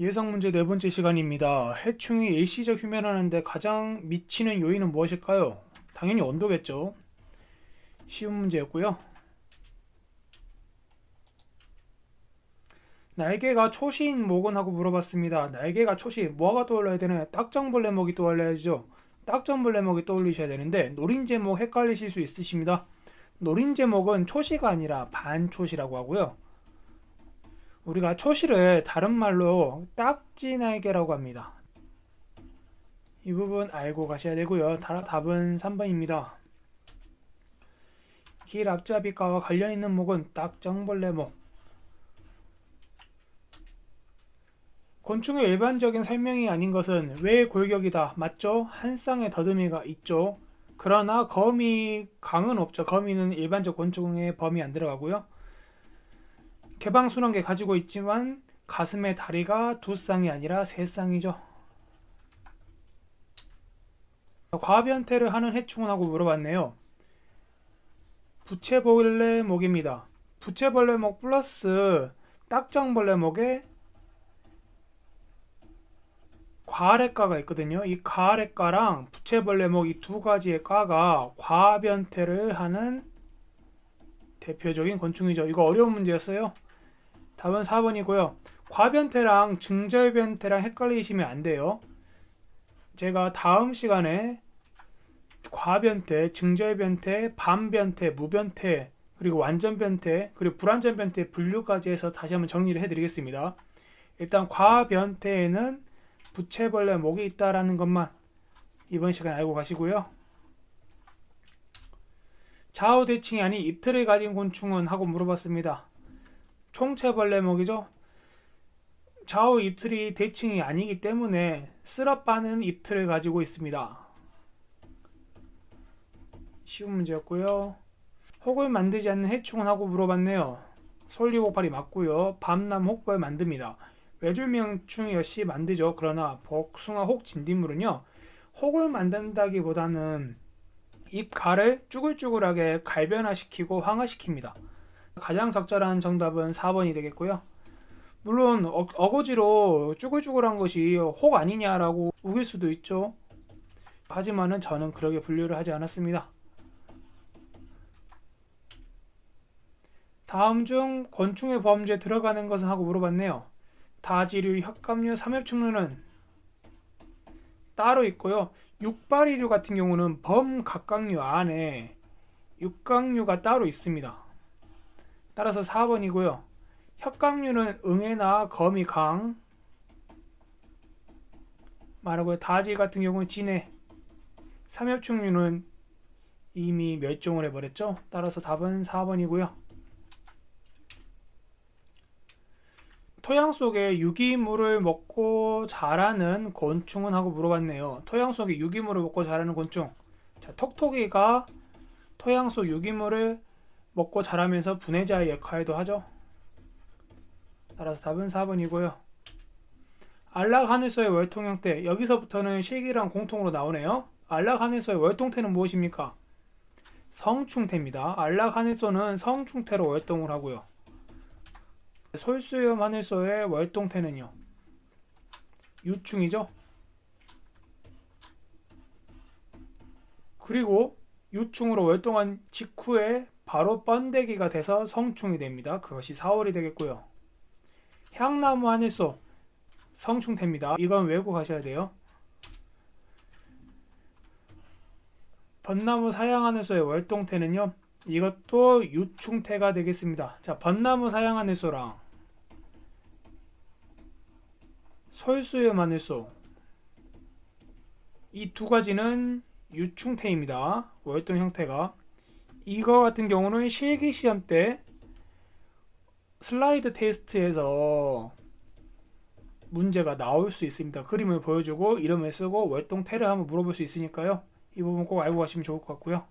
예상 문제 네 번째 시간입니다. 해충이 일시적 휴면하는데 가장 미치는 요인은 무엇일까요? 당연히 온도겠죠. 쉬운 문제였고요. 날개가 초시인 목은 하고 물어봤습니다. 날개가 초시, 뭐가 떠올라야 되나요? 딱정벌레 목이 떠올라야죠. 딱정벌레 목이 떠올리셔야 되는데 노린재 목 헷갈리실 수 있으십니다. 노린재 목은 초시가 아니라 반초시라고 하고요. 우리가 초시를 다른 말로 딱지날개라고 합니다. 이 부분 알고 가셔야 되고요. 다- 답은 3번입니다. 길 앞잡이과와 관련 있는 목은 딱정벌레 목. 곤충의 일반적인 설명이 아닌 것은 왜 골격이다. 맞죠? 한 쌍의 더듬이가 있죠. 그러나 거미 강은 없죠. 거미는 일반적 곤충의 범위 안 들어가고요. 개방순환계 가지고 있지만 가슴에 다리가 두 쌍이 아니라 세 쌍이죠. 과변태를 하는 해충은 하고 물어봤네요. 부채벌레 목입니다. 부채벌레 목 플러스 딱정벌레 목에 과아래과가 있거든요. 이 과아래과랑 부채벌레 목 이 두 가지의 과가 과변태를 하는 대표적인 곤충이죠. 이거 어려운 문제였어요. 답은 4번이고요. 과변태랑 증절변태랑 헷갈리시면 안 돼요. 제가 다음 시간에 과변태, 증절변태, 반변태, 무변태, 그리고 완전변태, 그리고 불완전변태 분류까지 해서 다시 한번 정리를 해드리겠습니다. 일단 과변태에는 부채벌레 목이 있다라는 것만 이번 시간에 알고 가시고요. 좌우 대칭이 아닌 입틀을 가진 곤충은 하고 물어봤습니다. 총채벌레 목이죠. 좌우 입틀이 대칭이 아니기 때문에 쓸어빠는 입틀을 가지고 있습니다. 쉬운 문제였고요. 혹을 만들지 않는 해충은 하고 물어봤네요. 솔리고팔이 맞고요. 밤남 혹벌 만듭니다. 외줄명충 역시 만들죠. 그러나 복숭아 혹 진딧물은요. 혹을 만든다기보다는 잎갈을 쭈글쭈글하게 갈변화시키고 황화시킵니다. 가장 적절한 정답은 4번이 되겠고요. 물론 어, 어거지로 쭈글쭈글한 것이 혹 아니냐라고 우길 수도 있죠. 하지만은 저는 그렇게 분류를 하지 않았습니다. 다음 중 곤충의 범죄에 들어가는 것은 하고 물어봤네요. 다지류, 혁감류, 삼엽충류는 따로 있고요. 육바리류 같은 경우는 범각각류 안에 육각류가 따로 있습니다. 따라서 4번이고요. 혁각류는 응애나 거미, 강 말하고요. 다지 같은 경우는 진해 삼엽충류는 이미 멸종을 해버렸죠. 따라서 답은 4번이고요. 토양 속에 유기물을 먹고 자라는 곤충은 하고 물어봤네요. 토양 속에 유기물을 먹고 자라는 곤충. 자, 톡톡이가 토양 속 유기물을 먹고 자라면서 분해자의 역할도 하죠. 따라서 답은 4번이고요. 안락 하늘소의 월통 형 태. 여기서부터는 실기랑 공통으로 나오네요. 안락 하늘소의 월통태는 무엇입니까? 성충태입니다. 안락 하늘소는 성충태로 월동을 하고요. 솔수염 하늘소의 월동태는요. 유충이죠. 그리고 유충으로 월동한 직후에 바로 번데기가 돼서 성충이 됩니다. 그것이 4월이 되겠고요. 향나무 하늘소 성충태입니다. 이건 외고 가셔야 돼요. 벚나무 사양하늘소의 월동태는요. 이것도 유충태가 되겠습니다. 자, 벚나무 사양하늘소랑 솔수염 하늘소 이 두 가지는 유충태입니다. 월동 형태가 이거 같은 경우는 실기 시험 때 슬라이드 테스트에서 문제가 나올 수 있습니다. 그림을 보여주고 이름을 쓰고 월동태를 한번 물어볼 수 있으니까요. 이 부분 꼭 알고 가시면 좋을 것 같고요.